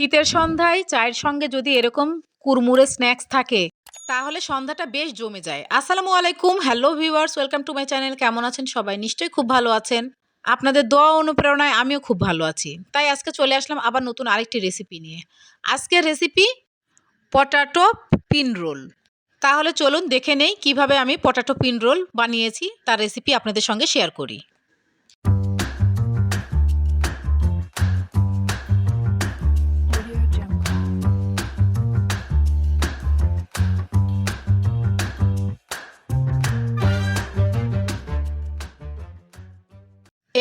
শীতের সন্ধ্যায় চায়ের সঙ্গে যদি এরকম কুরমুরে স্ন্যাক্স থাকে, তাহলে সন্ধ্যাটা বেশ জমে যায়। আসসালামু আলাইকুম hello viewers welcome to my channel কেমন আছেন সবাই? নিশ্চয়ই খুব ভালো আছেন। আপনাদের দোয়া অনুপ্রেরণায় আমিও খুব ভালো আছি। তাই আজকে চলে আসলাম আবার নতুন আরেকটি রেসিপি নিয়ে। আজকের রেসিপি পটাটো পিন রোল তাহলে চলুন দেখে নেই কীভাবে আমি পটাটো পিন রোল বানিয়েছি, তার রেসিপি আপনাদের সঙ্গে শেয়ার করি।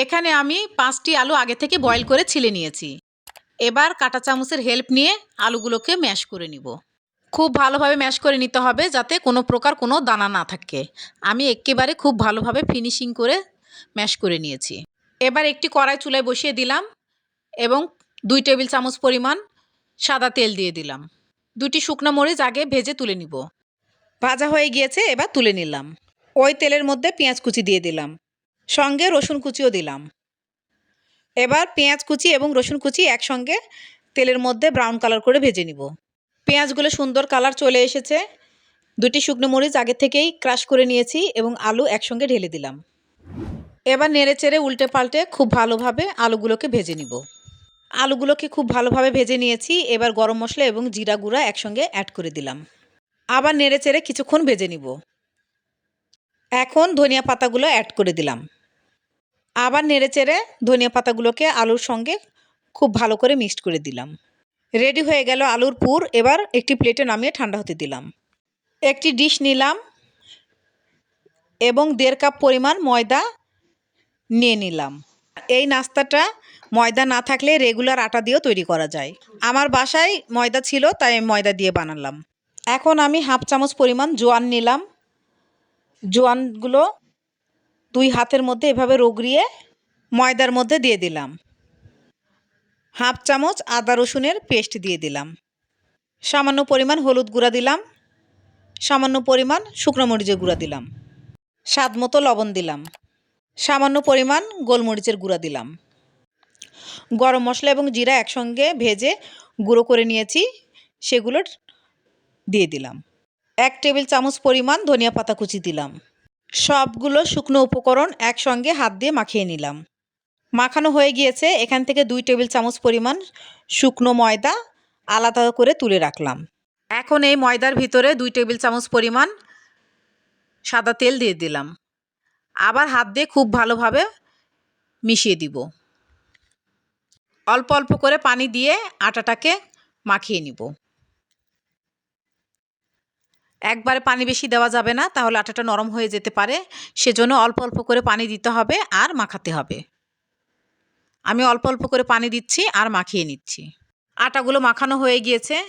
এখানে আমি পাঁচটি আলু আগে থেকে বয়েল করে ছিলে নিয়েছি। এবার কাঁটা চামচের হেল্প নিয়ে আলুগুলোকে ম্যাশ করে নিব। খুব ভালোভাবে ম্যাশ করে নিতে হবে যাতে কোনো প্রকার কোনো দানা না থাকে। আমি একেবারে খুব ভালোভাবে ফিনিশিং করে ম্যাশ করে নিয়েছি। এবার একটি কড়াই চুলায় বসিয়ে দিলাম এবং দুই টেবিল চামচ পরিমাণ সাদা তেল দিয়ে দিলাম। দুটি শুকনো মরিচ আগে ভেজে তুলে নিব। ভাজা হয়ে গিয়েছে, এবার তুলে নিলাম। ওই তেলের মধ্যে পেঁয়াজ কুচি দিয়ে দিলাম। সঙ্গে রসুন কুচিও দিলাম। এবার পেঁয়াজ কুচি এবং রসুন কুচি একসঙ্গে তেলের মধ্যে ব্রাউন কালার করে ভেজে নিব। পেঁয়াজগুলো সুন্দর কালার চলে এসেছে। দুটি শুকনো মরিচ আগে থেকেই ক্রাশ করে নিয়েছি এবং আলু একসঙ্গে ঢেলে দিলাম। এবার নেড়ে চেড়ে উল্টে পাল্টে খুব ভালোভাবে আলুগুলোকে ভেজে নিব। আলুগুলোকে খুব ভালোভাবে ভেজে নিয়েছি। এবার গরম মশলা এবং জিরা গুঁড়া একসঙ্গে অ্যাড করে দিলাম। আবার নেড়ে চেড়ে কিছুক্ষণ ভেজে নিব। এখন ধনিয়া পাতাগুলো অ্যাড করে দিলাম। আবার নেড়ে চেড়ে ধনিয়া পাতাগুলোকে আলুর সঙ্গে খুব ভালো করে মিক্সড করে দিলাম। রেডি হয়ে গেল আলুর পুর। এবার একটি প্লেটে নামিয়ে ঠান্ডা হতে দিলাম। একটি ডিশ নিলাম এবং দেড় কাপ পরিমাণ ময়দা নিয়ে নিলাম। এই নাস্তাটা ময়দা না থাকলে রেগুলার আটা দিয়েও তৈরি করা যায়। আমার বাসায় ময়দা ছিল, তাই ময়দা দিয়ে বানালাম। এখন আমি হাফ চামচ পরিমাণ জোয়ান নিলাম। জোয়ানগুলো দুই হাতের মধ্যে এভাবে রগড়িয়ে ময়দার মধ্যে দিয়ে দিলাম। হাফ চামচ আদা রসুনের পেস্ট দিয়ে দিলাম। সামান্য পরিমাণ হলুদ গুঁড়া দিলাম। সামান্য পরিমাণ শুকনো মরিচের গুঁড়া দিলাম। স্বাদ মতো লবণ দিলাম। সামান্য পরিমাণ গোলমরিচের গুঁড়া দিলাম। গরম মশলা এবং জিরা একসঙ্গে ভেজে গুঁড়ো করে নিয়েছি। সেগুলো দিয়ে দিলাম। এক টেবিল চামচ পরিমাণ ধনিয়া পাতা কুচি দিলাম। সবগুলো শুকনো উপকরণ একসঙ্গে হাত দিয়ে মাখিয়ে নিলাম। মাখানো হয়ে গিয়েছে, এখান থেকে দুই টেবিল চামচ পরিমাণ শুকনো ময়দা আলাদা করে তুলে রাখলাম। এখন এই ময়দার ভিতরে দুই টেবিল চামচ পরিমাণ সাদা তেল দিয়ে দিলাম। আবার হাত দিয়ে খুব ভালোভাবে মিশিয়ে দিব। অল্প অল্প করে পানি দিয়ে আটাটাকে মাখিয়ে নিব। একবারে পানি বেশি দেওয়া যাবে না, তাহলে আটাটা নরম হয়ে যেতে পারে। সেজন্য অল্প অল্প করে পানি দিতে হবে আর মাখাতে হবে। আমি অল্প অল্প করে পানি দিচ্ছি আর মাখিয়ে নিচ্ছি। আটাগুলো মাখানো হয়ে গিয়েছে।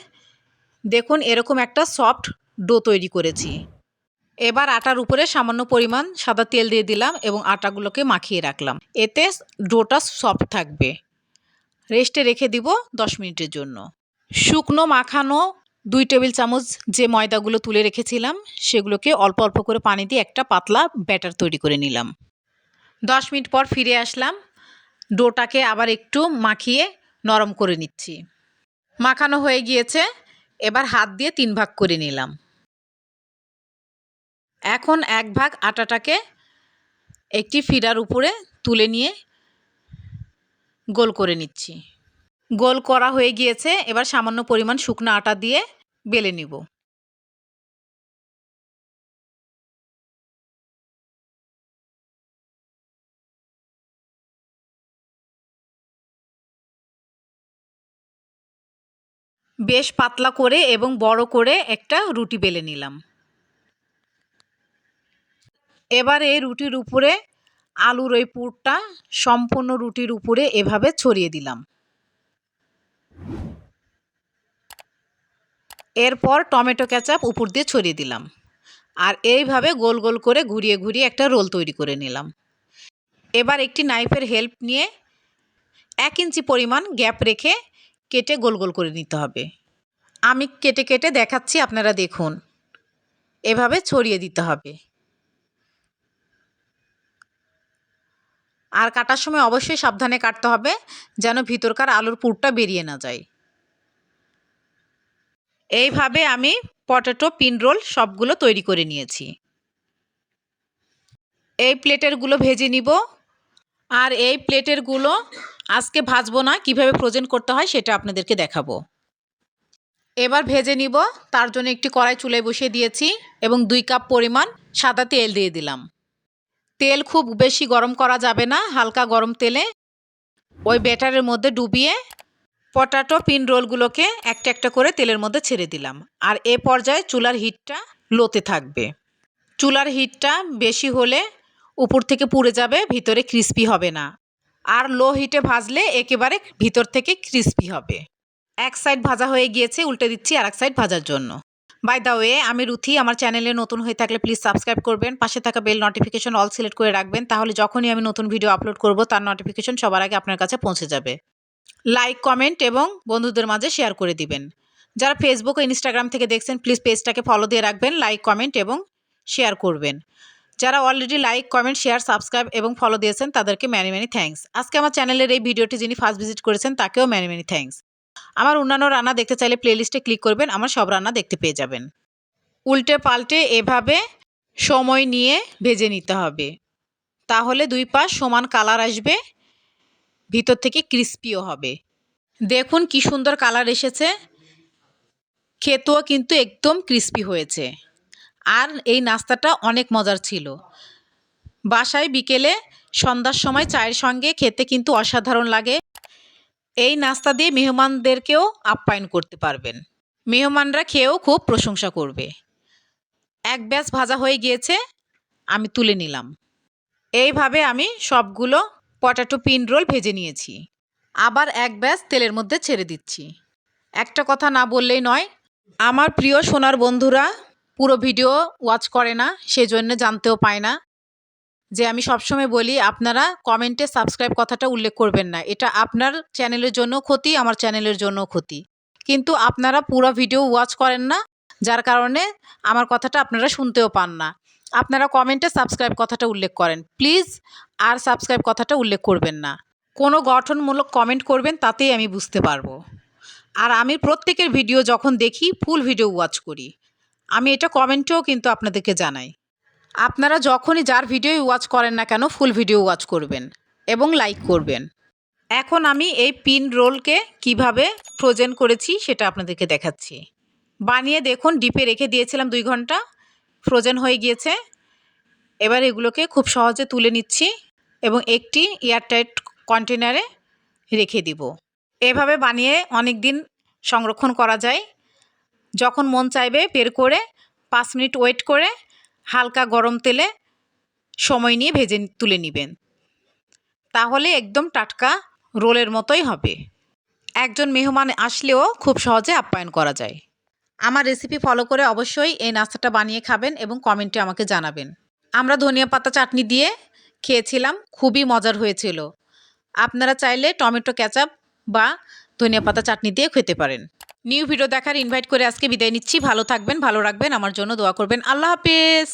দেখুন, এরকম একটা সফট ডো তৈরি করেছি। এবার আটার উপরে সামান্য পরিমাণ সাদা তেল দিয়ে দিলাম এবং আটাগুলোকে মাখিয়ে রাখলাম। এতে ডোটা সফট থাকবে। রেস্টে রেখে দিব দশ মিনিটের জন্য। শুকনো মাখানো দুই টেবিল চামচ যে ময়দাগুলো তুলে রেখেছিলাম, সেগুলোকে অল্প অল্প করে পানি দিয়ে একটা পাতলা ব্যাটার তৈরি করে নিলাম। দশ মিনিট পর ফিরে আসলাম। ডোটাকে আবার একটু মাখিয়ে নরম করে নিচ্ছি। মাখানো হয়ে গিয়েছে। এবার হাত দিয়ে তিন ভাগ করে নিলাম। এখন এক ভাগ আটাটাকে একটি ফিডার উপরে তুলে নিয়ে গোল করে নিচ্ছি। গোল করা হয়ে গিয়েছে। এবার সামান্য পরিমাণ শুকনো আটা দিয়ে বেলে নিব। বেশ পাতলা করে এবং বড় করে একটা রুটি বেলে নিলাম। এবার এই রুটির উপরে আলুর ওই পুরটা সম্পূর্ণ রুটির উপরে এভাবে ছড়িয়ে দিলাম। এরপর টমেটো ক্যাচাপ উপর দিয়ে ছড়িয়ে দিলাম। আর এইভাবে গোল গোল করে ঘুরিয়ে ঘুরিয়ে একটা রোল তৈরি করে নিলাম। এবার একটি নাইফের হেল্প নিয়ে এক ইঞ্চি পরিমাণ গ্যাপ রেখে কেটে গোল গোল করে নিতে হবে। আমি কেটে কেটে দেখাচ্ছি, আপনারা দেখুন। এভাবে ছড়িয়ে দিতে হবে। আর কাটার সময় অবশ্যই সাবধানে কাটতে হবে, যেন ভিতরকার আলুর পুরটা বেরিয়ে না যায়। এইভাবে আমি পটেটো, পিন রোল সবগুলো তৈরি করে নিয়েছি। এই প্লেটেরগুলো ভেজে নিব। আর এই প্লেটেরগুলো আজকে ভাজবো না, কীভাবে ফ্রোজেন করতে হয় সেটা আপনাদেরকে দেখাবো। এবার ভেজে নিব, তার জন্য একটি কড়াই চুলায় বসিয়ে দিয়েছি এবং দুই কাপ পরিমাণ সাদা তেল দিয়ে দিলাম। তেল খুব বেশি গরম করা যাবে না, হালকা গরম তেলে। ওই ব্যাটারের মধ্যে ডুবিয়ে পটাটো পিন রোলগুলোকে একটা একটা করে তেলের মধ্যে ছেড়ে দিলাম। আর এ পর্যায়ে চুলার হিটটা লোতে থাকবে। চুলার হিটটা বেশি হলে উপর থেকে পুড়ে যাবে, ভিতরে ক্রিস্পি হবে না। আর লো হিটে ভাজলে একেবারে ভিতর থেকে ক্রিস্পি হবে। এক সাইড ভাজা হয়ে গিয়েছে, উল্টে দিচ্ছি আর এক সাইড ভাজার জন্য। বাই দা ওয়ে আমি রুথি, আমার চ্যানেলে নতুন হয়ে থাকলে প্লিজ সাবস্ক্রাইব করবেন, পাশে থাকা বেল নোটিফিকেশন অল সিলেক্ট করে রাখবেন, তাহলে যখনই আমি নতুন ভিডিও আপলোড করব, তার নোটিফিকেশন সবার আগে আপনার কাছে পৌঁছে যাবে। লাইক কমেন্ট এবং বন্ধুদের মাঝে শেয়ার করে দিবেন। যারা ফেসবুক ও ইনস্টাগ্রাম থেকে দেখছেন প্লিজ পেজটাকে ফলো দিয়ে রাখবেন লাইক কমেন্ট এবং শেয়ার করবেন। যারা already like comment share subscribe এবং ফলো দিয়েছেন, তাদেরকে ম্যানি ম্যানি থ্যাঙ্কস আজকে আমার চ্যানেলের এই ভিডিওটি যিনি ফার্স্ট ভিজিট করেছেন, তাকেও ম্যানি ম্যানি থ্যাঙ্কস আমার অন্যান্য রান্না দেখতে চাইলে প্লেলিস্টে ক্লিক করবেন, আমার সব রান্না দেখতে পেয়ে যাবেন। উল্টে পাল্টে এভাবে সময় নিয়ে ভেজে নিতে হবে। তাহলে দুই পাশ সমান কালার আসবে ভিতর থেকে ক্রিস্পিও হবে। দেখুন কি সুন্দর কালার এসেছে। খেতেও কিন্তু একদম ক্রিস্পি হয়েছে। আর এই নাস্তাটা অনেক মজার ছিল। বাসায় বিকেলে সন্ধ্যার সময় চায়ের সঙ্গে খেতে কিন্তু অসাধারণ লাগে। এই নাস্তা দিয়ে মেহমানদেরকেও আপ্যায়ন করতে পারবেন। মেহমানরা খেয়েও খুব প্রশংসা করবে। এক ব্যাস ভাজা হয়ে গিয়েছে, আমি তুলে নিলাম। এইভাবে আমি সবগুলো পটাটো পিন রোল ভেজে নিয়েছি। আবার এক ব্যাস তেলের মধ্যে ছেড়ে দিচ্ছি। একটা কথা না বললেই নয়, আমার প্রিয় সোনার বন্ধুরা, পুরো ভিডিও ওয়াচ করে না, সেজন্য জানতেও পায় না। যে আমি সবসময় বলি, আপনারা কমেন্টে সাবস্ক্রাইব কথাটা উল্লেখ করবেন না। এটা আপনার চ্যানেলের জন্য ক্ষতি, আমার চ্যানেলের জন্য ক্ষতি। কিন্তু আপনারা পুরো ভিডিও ওয়াচ করেন না, যার কারণে আমার কথাটা আপনারা শুনতেও পান না। আপনারা কমেন্টে সাবস্ক্রাইব কথাটা উল্লেখ করেন। প্লিজ আর সাবস্ক্রাইব কথাটা উল্লেখ করবেন না। কোনো গঠনমূলক কমেন্ট করবেন, তাতেই আমি বুঝতে পারব। আর আমি প্রত্যেকের ভিডিও যখন দেখি ফুল ভিডিও ওয়াচ করি। আমি এটা কমেন্টেও কিন্তু আপনাদেরকে জানাই। আপনারা যখনই যার ভিডিও ওয়াচ করেন না কেন ফুল ভিডিও ওয়াচ করবেন এবং লাইক করবেন। এখন আমি এই পিন রোলকে কীভাবে ফ্রোজেন করেছি, সেটা আপনাদেরকে দেখাচ্ছি। বানিয়ে দেখুন, ডিপে রেখে দিয়েছিলাম দুই ঘণ্টা। ফ্রোজেন হয়ে গিয়েছে। এবার এগুলোকে খুব সহজে তুলে নিচ্ছি এবং একটি এয়ারটাইট কন্টেনারে রেখে দিব। এভাবে বানিয়ে অনেক দিন সংরক্ষণ করা যায়। যখন মন চাইবে বের করে পাঁচ মিনিট ওয়েট করে হালকা গরম তেলে সময় নিয়ে ভেজে তুলে নেবেন। তাহলে একদম টাটকা রোলের মতোই হবে। একজন মেহমান আসলেও খুব সহজে আপ্যায়ন করা যায়। আমার রেসিপি ফলো করে অবশ্যই এই নাস্তাটা বানিয়ে খাবেন এবং কমেন্টে আমাকে জানাবেন। আমরা ধনিয়া পাতা চাটনি দিয়ে খেয়েছিলাম, খুবই মজার হয়েছিল। আপনারা চাইলে টমেটো ক্যাচাপ বা ধনিয়া পাতা চাটনি দিয়ে খেতে পারেন। নিউ ভিডিও দেখার ইনভাইট করে আজকে বিদায় নিচ্ছি। ভালো থাকবেন, ভালো রাখবেন, আমার জন্য দোয়া করবেন। আল্লাহ হাফেজ!